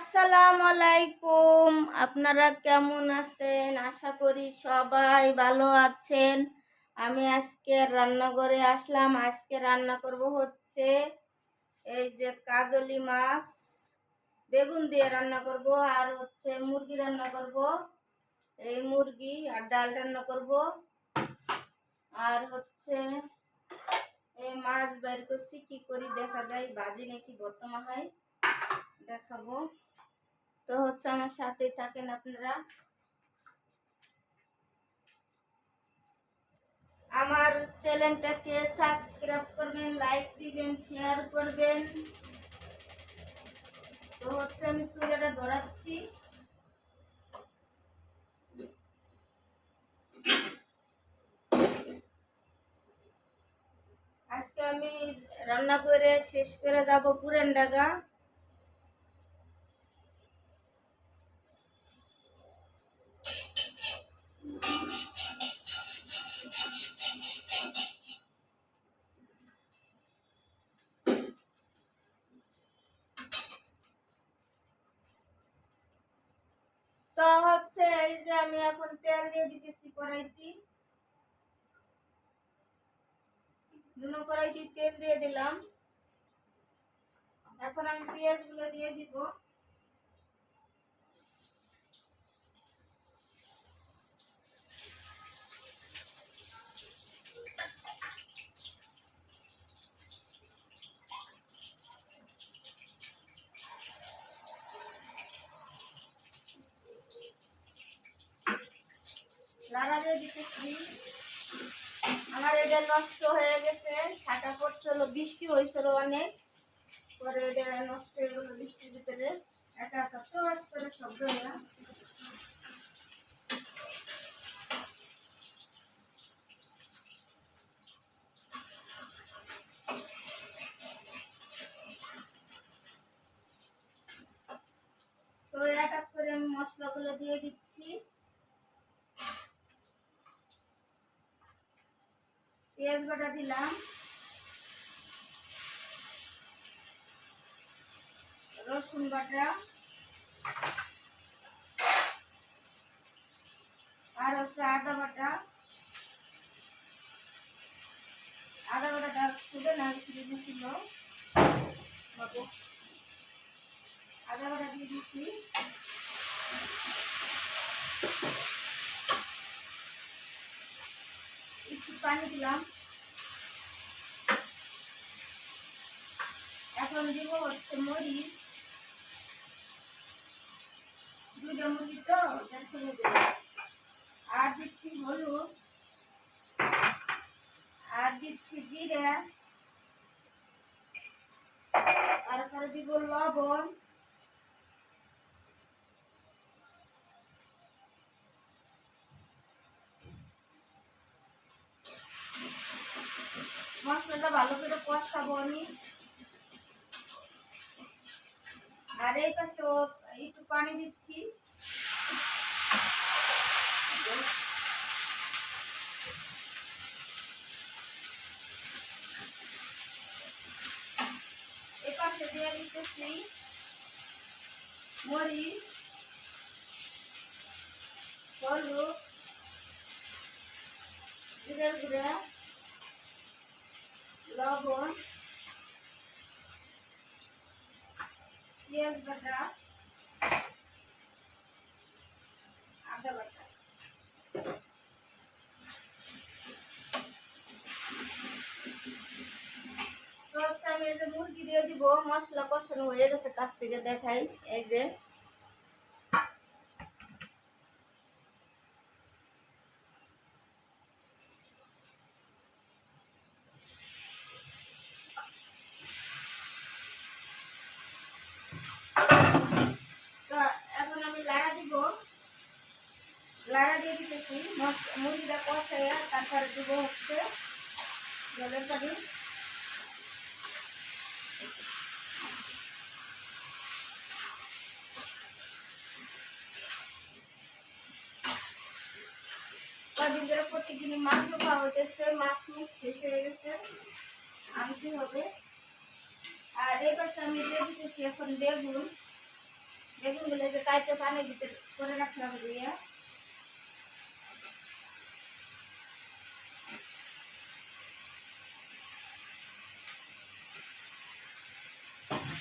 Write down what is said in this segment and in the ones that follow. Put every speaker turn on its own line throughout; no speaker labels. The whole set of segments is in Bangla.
আসসালামু আলাইকুম। আপনারা কেমন আছেন? আশা করি সবাই ভালো আছেন। আমি আজকে রান্নাঘরে আসলাম। আজকে রান্না করব হচ্ছে এই যে কাজলি মাছ, বেগুন দিয়ে রান্না করব আর হচ্ছে মুরগি রান্না করব। এই মুরগি আর ডাল রান্না করব। আর হচ্ছে এই মাছ বের করছি। কি করি দেখা যায়। বাজি নাকি বর্তমান হয়। দেখাবো। তো হচ্ছে আমার সাথে থাকেন আপনারা। আমার চ্যানেলটাকে সাবস্ক্রাইব করবেন, লাইক দিবেন, শেয়ার করবেন। তো হচ্ছে আমি চুলাটা ধরাচ্ছি। আজকে আমি রান্না করে শেষ করে যাব পুরান ডাগা দিতেছি কড়াইতে দুনো কড়াইতে তেল দিয়ে দিলাম। এখন আমি পেঁয়াজগুলো দিয়ে দিব। দিয়ে দিতেছি আমার এটা নষ্ট হয়ে গেছে ছাটা পড়ছিল, বৃষ্টি হয়েছিল অনেক। পরে এটা নষ্ট হয়ে গেলো বৃষ্টির ভিতরে। একা একা তো করে শব্দ না তো এক করে মশলাগুলো দিয়ে দিচ্ছি। পেঁয়াজ বাটা দিলাম। রসুন বাটা। আর হচ্ছে আদা বাটা। আদা বাটাটা তুলে না ছিল বাবু। আদা বাটা দিয়ে দিচ্ছি একটু পানি দিলাম। এখন দিব হচ্ছে মরিচ দুটো মরিচ তো আর দিচ্ছি হলুদ আর দিচ্ছি জিরে তারপরে দিব লবণ মশলাটা ভালো করে কষাবো আমি। আর এই পাশে একটু পানি দিচ্ছি। এই পাশে দিয়ে দিতেছি মরিচ, হলুদ জিরের গুঁড়া, লবণ পেঁয়াজ বাটা। আদা বাটা। আমি এই যে মুরগি দিয়ে দিব মশলা কষানো হয়ে গেছে কাছ থেকে দেখাই এই যে তো এখন আমি লাড়া দিব লাড়া মশ- মুরগিটা কষাইয়া তারপরে দিব হচ্ছে জলের পানি কদিন ধরে প্রত্যেকদিনই মাছ খাওয়া হইতেছে মাছ মুখ শেষ হয়ে গেছে আনতে হবে আর এই পাশে আমি দিয়ে দিতেছি এখন বেগুন বেগুনগুলো যে কাইটে পানির ভিতরে করে রাখতে হবে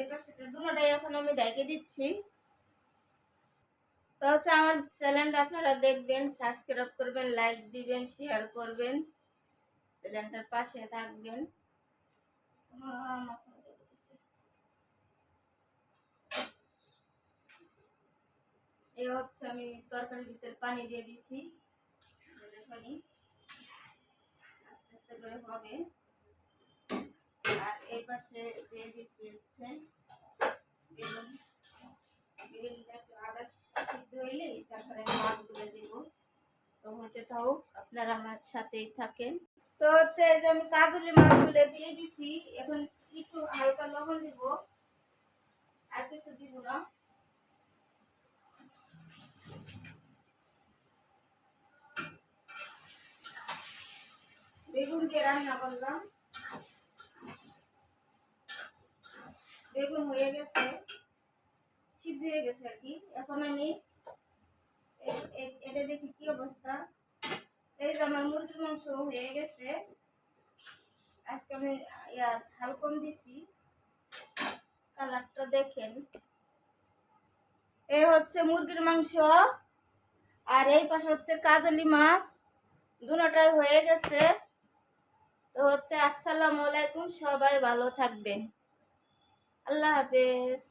এই পাশে দুটোটাই এখন আমি ঢেকে দিচ্ছি। তো আমার চ্যানেলটা আপনারা দেখবেন সাবস্ক্রাইব করবেন লাইক দিবেন শেয়ার করবেন। চ্যানেলটার পাশে থাকবেন। এই হচ্ছে আমি তরকারির ভিতরে পানি দিয়ে দিছি। আস্তে আস্তে করে হবে। এই পাশে দিয়ে দিচ্ছি হচ্ছে বেগুন। বেগুনটা একটু আদা সিদ্ধ হইলে তারপরে মাছগুলো দিব। তো হতে থাকুক আপনারা আমার সাথেই থাকেন। তো হচ্ছে যে আমি কাজুলি মাছগুলো দিয়ে দিছি। এখন একটু হালকা লবণ দিব। আর কিছু দিব না। বেগুন দিয়ে রান্না করলাম। বেগুন হয়ে গেছে, সিদ্ধ হয়ে গেছে আর কি। এখন আমি এটা দেখি কি অবস্থা। এই যে আমার মুরগির মাংস হয়ে গেছে। আজকে আমি ঝাল কম দিছি। কালারটা দেখেন। এই হচ্ছে মুরগির মাংস, আর এই পাশে হচ্ছে কাজলি মাছ। দুটাই হয়ে গেছে। তো হচ্ছে, আসসালামু আলাইকুম, সবাই ভালো থাকবেন। আল্লাহ হাফেজ